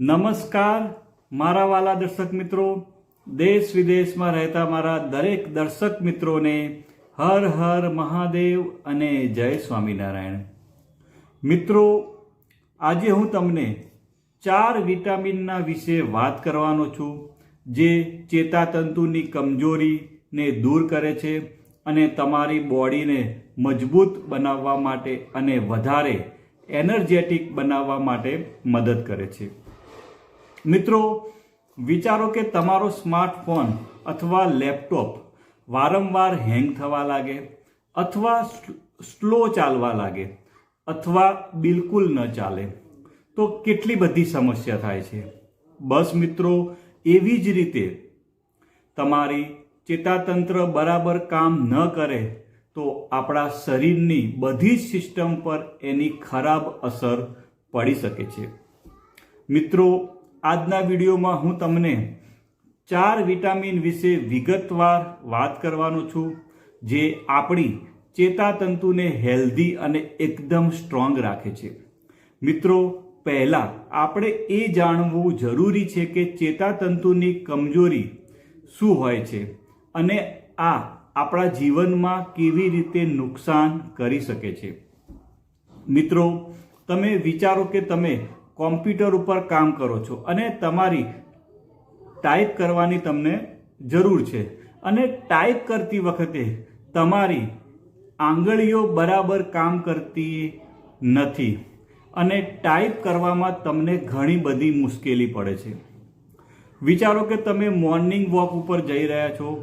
નમસ્કાર, મારા વાલા દર્શક મિત્રો. દેશ વિદેશમાં રહેતા મારા દરેક દર્શક મિત્રોને હર હર મહાદેવ અને જય સ્વામિનારાયણ. મિત્રો, આજે હું તમને ચાર વિટામિનના વિશે વાત કરવાનો છું, જે ચેતાતંતુની કમજોરીને દૂર કરે છે અને તમારી બોડીને મજબૂત બનાવવા માટે અને વધારે એનર્જેટિક બનાવવા માટે મદદ કરે છે. મિત્રો, વિચારો કે તમારો સ્માર્ટફોન અથવા લેપટોપ વારંવાર હેંગ થવા લાગે અથવા સ્લો ચાલવા લાગે અથવા બિલકુલ ન ચાલે, તો કેટલી બધી સમસ્યા થાય છે. બસ મિત્રો, એવી જ રીતે તમારી ચેતાતંત્ર બરાબર કામ ન કરે તો આપણા શરીરની બધી જ સિસ્ટમ પર એની ખરાબ અસર પડી શકે છે. મિત્રો આજના વિડીયોમાં હું તમને ચાર વિટામિન વિશે વિગતવાર વાત કરવાનો છું, જે આપણી ચેતાતંતુને હેલ્ધી અને એકદમ સ્ટ્રોંગ રાખે છે. મિત્રો, પહેલાં આપણે એ જાણવું જરૂરી છે કે ચેતાતંતુની કમજોરી શું હોય છે અને આ આપણા જીવનમાં કેવી રીતે નુકસાન કરી શકે છે. મિત્રો, તમે વિચારો કે તમે કોમ્પ્યુટર ઉપર કામ કરો છો અને તમારી ટાઈપ કરવાની તમને જરૂર છે. અને ટાઈપ કરતી વખતે તમારી આંગળીઓ બરાબર કામ કરતી નથી. અને ટાઈપ કરવામાં તમને ઘણી બધી મુશ્કેલી પડે છે. વિચારો કે તમે મોર્નિંગ વોક ઉપર જઈ રહ્યા છો,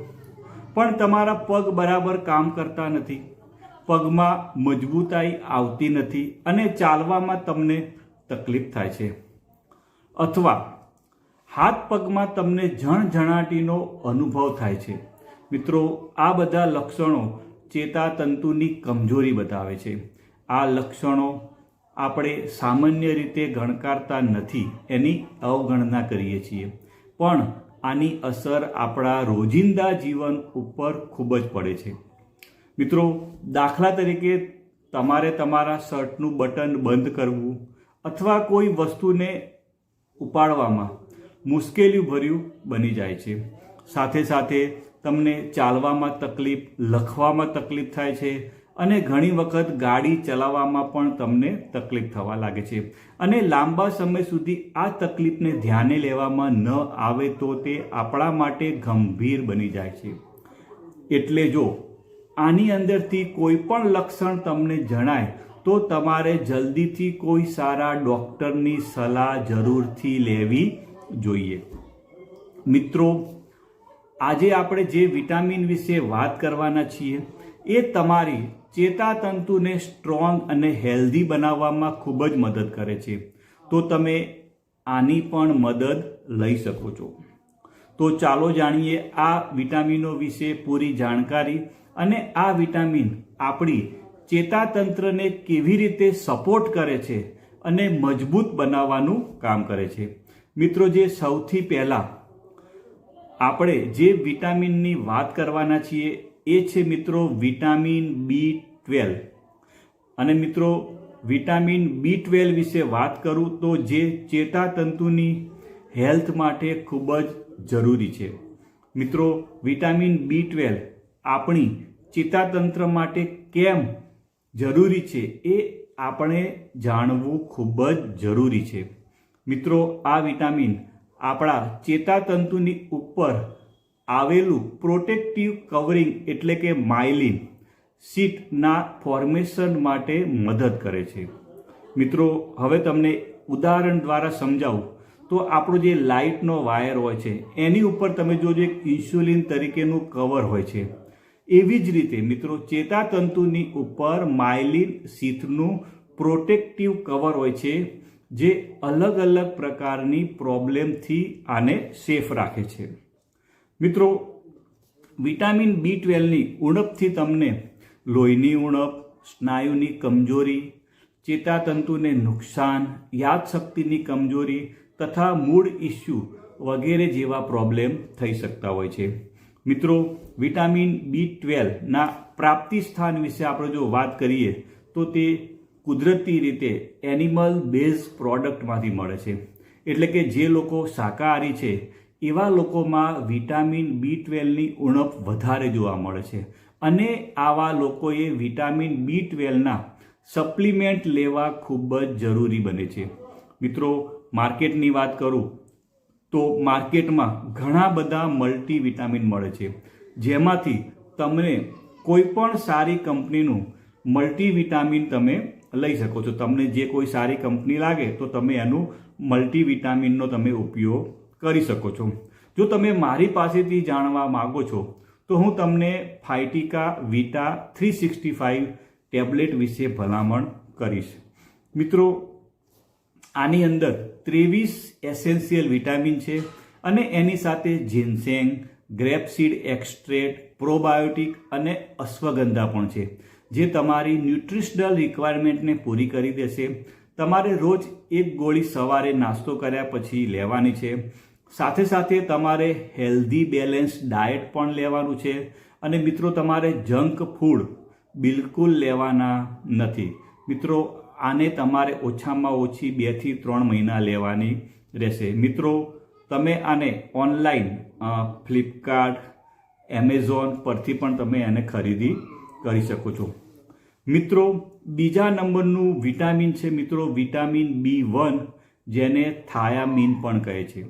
પણ તમારા પગ બરાબર કામ કરતા નથી. પગમાં મજબૂતાઈ આવતી નથી અને ચાલવામાં તમને તકલીફ થાય છે. અથવા હાથ પગમાં તમને જણજણાટીનો અનુભવ થાય છે. મિત્રો, આ બધા લક્ષણો ચેતાતંતુની કમજોરી બતાવે છે. આ લક્ષણો આપણે સામાન્ય રીતે ગણકારતા નથી, એની અવગણના કરીએ છીએ. પણ આની અસર આપણા રોજિંદા જીવન ઉપર ખૂબ જ પડે છે. મિત્રો, દાખલા તરીકે તમારે તમારા શર્ટનું બટન બંધ કરવું અથવા કોઈ વસ્તુને ઉપાડવામાં મુશ્કેલી ભર્યું બની જાય છે. સાથે સાથે તમને ચાલવામાં તકલીફ, લખવામાં તકલીફ થાય છે અને ઘણી વખત ગાડી ચલાવવામાં પણ તમને તકલીફ થવા લાગે છે. અને લાંબા સમય સુધી આ તકલીફને ધ્યાને લેવામાં ન આવે તો તે આપણા માટે ગંભીર બની જાય છે. એટલે જો આની અંદરથી કોઈ પણ લક્ષણ તમને જણાય તો તમારે જલ્દીથી કોઈ સારા ડૉક્ટરની સલાહ જરૂરથી લેવી જોઈએ. મિત્રો, આજે આપણે જે વિટામિન વિશે વાત કરવાના છીએ, એ તમારી ચેતાતંતુને સ્ટ્રોંગ અને હેલ્ધી બનાવવામાં ખૂબ જ મદદ કરે છે. તો તમે આની પણ મદદ લઈ શકો છો. તો ચાલો જાણીએ આ વિટામિનો વિશે પૂરી જાણકારી અને આ વિટામિન આપણી ચેતાતંત્રને કેવી રીતે સપોર્ટ કરે છે અને મજબૂત બનાવવાનું કામ કરે છે. મિત્રો, જે સૌથી પહેલાં આપણે જે વિટામિનની વાત કરવાના છીએ એ છે મિત્રો વિટામિન બી ટ્વેલ્વ. અને મિત્રો, વિટામિન બી ટ્વેલ્વ વિશે વાત કરું તો જે ચેતાતંતુની હેલ્થ માટે ખૂબ જ જરૂરી છે. મિત્રો, વિટામિન બી ટ્વેલ્વ આપણી ચેતાતંત્ર માટે કેમ જરૂરી છે એ આપણે જાણવું ખૂબ જ જરૂરી છે. મિત્રો, આ વિટામિન આપણા ચેતાતંતુની ઉપર આવેલું પ્રોટેક્ટિવ કવરિંગ એટલે કે માઇલિન સીટના ફોર્મેશન માટે મદદ કરે છે. મિત્રો, હવે તમને ઉદાહરણ દ્વારા સમજાવું. તો આપણો જે લાઇટનો વાયર હોય છે, એની ઉપર તમે જોજો એક ઇન્સ્યુલિન તરીકેનું કવર હોય છે. એવી જ રીતે મિત્રો, ચેતાતંતુની ઉપર માઇલિન સીથનું પ્રોટેક્ટિવ કવર હોય છે, જે અલગ અલગ પ્રકારની પ્રોબ્લેમથી આને સેફ રાખે છે. મિત્રો, વિટામિન બી ટ્વેલ્વની ઉણપથી તમને લોહીની ઉણપ, સ્નાયુની કમજોરી, ચેતાતંતુને નુકસાન, યાદશક્તિની કમજોરી તથા મૂળ ઇસ્યુ વગેરે જેવા પ્રોબ્લેમ થઈ શકતા હોય છે. મિત્રો, વિટામિન બી ટ્વેલ્વના પ્રાપ્તિ સ્થાન વિશે આપણે જો વાત કરીએ, તો તે કુદરતી રીતે એનિમલ બેઝ પ્રોડક્ટમાંથી મળે છે. એટલે કે જે લોકો શાકાહારી છે, એવા લોકોમાં વિટામિન બી ટ્વેલ્વની ઉણપ વધારે જોવા મળે છે. અને આવા લોકોએ વિટામિન બી ટ્વેલ્વના સપ્લિમેન્ટ લેવા ખૂબ જ જરૂરી બને છે. મિત્રો, માર્કેટની વાત કરું તો માર્કેટમાં ઘણા બધા મલ્ટી વિટામિન મળે છે. જેમાંથી તમને કોઈ પણ સારી કંપનીનું મલ્ટી વિટામિન તમે લઈ શકો છો. તમને જે કોઈ સારી કંપની લાગે તો તમે એનું મલ્ટી વિટામિનનો તમે ઉપયોગ કરી શકો છો. જો તમે મારી પાસેથી જાણવા માગો છો, તો હું તમને ફાઇટિકા વિટા થ્રી સિક્સટી ફાઇવ ટેબ્લેટ વિશે ભલામણ કરીશ. મિત્રો આની અંદર ત્રેવીસ એસેન્શિયલ વિટામિન છે અને એની સાથે જિન્સેંગ, ગ્રેપસીડ એક્સ્ટ્રેટ, પ્રોબાયોટિક અને અશ્વગંધા પણ છે, જે તમારી ન્યુટ્રિશનલ રિક્વાયરમેન્ટને પૂરી કરી દેશે. તમારે રોજ એક ગોળી સવારે નાસ્તો કર્યા પછી લેવાની છે. સાથે સાથે તમારે હેલ્ધી બેલેન્સ ડાયટ પણ લેવાનું છે અને મિત્રો, તમારે જંક ફૂડ બિલકુલ લેવાના નથી. મિત્રો આને તમારે ઓછામાં ઓછી બેથી ત્રણ મહિના લેવાની રહેશે. મિત્રો, તમે આને ઓનલાઈન ફ્લિપકાર્ટ, એમેઝોન પરથી પણ તમે એને ખરીદી કરી શકો છો. મિત્રો, બીજા નંબરનું વિટામિન છે મિત્રો, વિટામિન બી વન, જેને થાયામીન પણ કહે છે.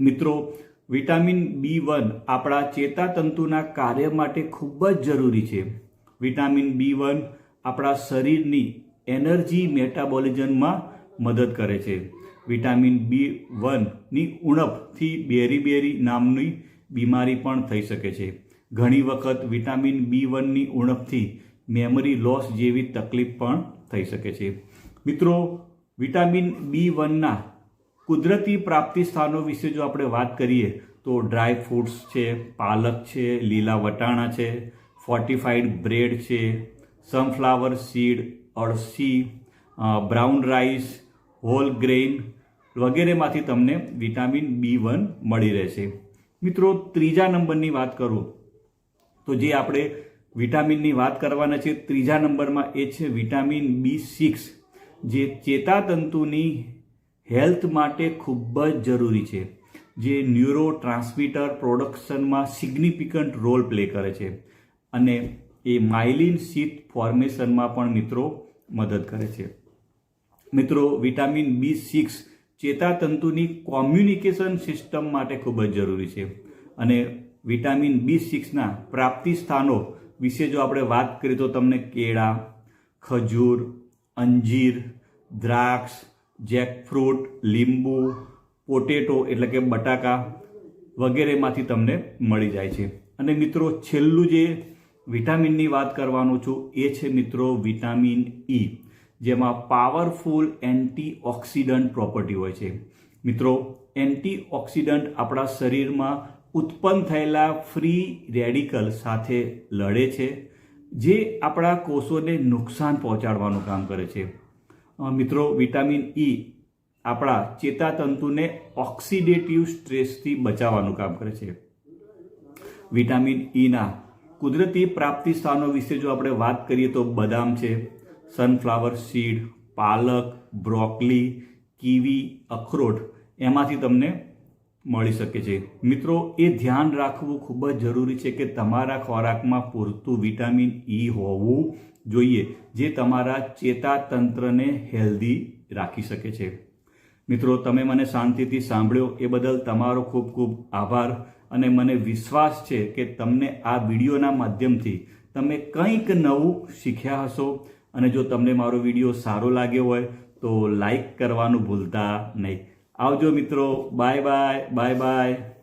મિત્રો, વિટામિન બી વન આપણા ચેતાતંતુના કાર્ય માટે ખૂબ જ જરૂરી છે. વિટામિન બી વન આપણા શરીરની એનર્જી મેટાબોલિઝમમાં મદદ કરે છે. વિટામિન બી વનની ઉણપથી બેરી બેરી નામની બીમારી પણ થઈ શકે છે. ઘણી વખત વિટામિન બી વનની ઉણપથી મેમરી લોસ જેવી તકલીફ પણ થઈ શકે છે. મિત્રો, વિટામિન બી વનના કુદરતી પ્રાપ્તિ સ્થાનો વિશે જો આપણે વાત કરીએ, તો ડ્રાય ફ્રૂટ્સ છે, પાલક છે, લીલા વટાણા છે, ફોર્ટિફાઈડ બ્રેડ છે, સનફ્લાવર સીડ અળસી બ્રાઉન રાઈસ હોલ ગ્રેઇન વગેરેમાંથી તમને વિટામિન બી વન મળી રહેશે. મિત્રો, ત્રીજા નંબરની વાત કરું તો જે આપણે વિટામિનની વાત કરવાના છે, ત્રીજા નંબરમાં એ છે વિટામિન બી સિક્સ, જે ચેતાતંતુની હેલ્થ માટે ખૂબ જ જરૂરી છે, જે ન્યુરો ટ્રાન્સમીટર પ્રોડક્શનમાં સિગ્નિફિકન્ટ રોલ પ્લે કરે છે. અને એ માઇલિન શીત ફોર્મેશનમાં પણ મિત્રો મદદ કરે છે. મિત્રો વિટામિન બી સિક્સ ચેતાતંતુની કોમ્યુનિકેશન સિસ્ટમ માટે ખૂબ જ જરૂરી છે. અને વિટામિન બી સિક્સના પ્રાપ્તિ સ્થાનો વિશે જો આપણે વાત કરીએ તો તમને કેળા, ખજૂર, અંજીર, દ્રાક્ષ જેકફ્રૂટ લીંબુ પોટેટો એટલે કે બટાકા વગેરેમાંથી તમને મળી જાય છે. અને મિત્રો, છેલ્લું જે વિટામિનની વાત કરવાનું છું. એ છે મિત્રો વિટામિન ઈ જેમાં પાવરફુલ એન્ટીઓક્સિડન્ટ પ્રોપર્ટી હોય છે. મિત્રો એન્ટીઓક્સિડન્ટ આપણા શરીરમાં ઉત્પન્ન થયેલા ફ્રી રેડિકલ સાથે લડે છે, જે આપણા કોષોને નુકસાન પહોંચાડવાનું કામ કરે છે. મિત્રો, વિટામિન ઈ આપણા ચેતાતંતુને ઓક્સિડેટિવ સ્ટ્રેસથી બચાવવાનું કામ કરે છે. વિટામિન ઈના કુદરતી પ્રાપ્તિ સ્થાનો વિશે જો આપણે વાત કરીએ તો બદામ છે સનફ્લાવર સીડ પાલક બ્રોકલી કીવી અખરોટ એમાંથી તમને મળી શકે છે. મિત્રો, એ ધ્યાન રાખવું ખૂબ જ જરૂરી છે કે તમારા ખોરાકમાં પૂરતું વિટામિન ઈ હોવું જોઈએ, જે તમારા ચેતાતંત્રને હેલ્ધી રાખી શકે છે. મિત્રો, તમે મને શાંતિથી સાંભળ્યો, એ બદલ તમારો ખૂબ ખૂબ આભાર. અને મને વિશ્વાસ છે કે તમને આ વિડીયોના માધ્યમથી તમે કંઈક નવું શીખ્યા હશો. અને જો તમને મારો વીડિયો સારો લાગ્યો હોય તો લાઈક કરવાનું ભૂલતા નહીં. આવજો મિત્રો. Bye bye. Bye bye.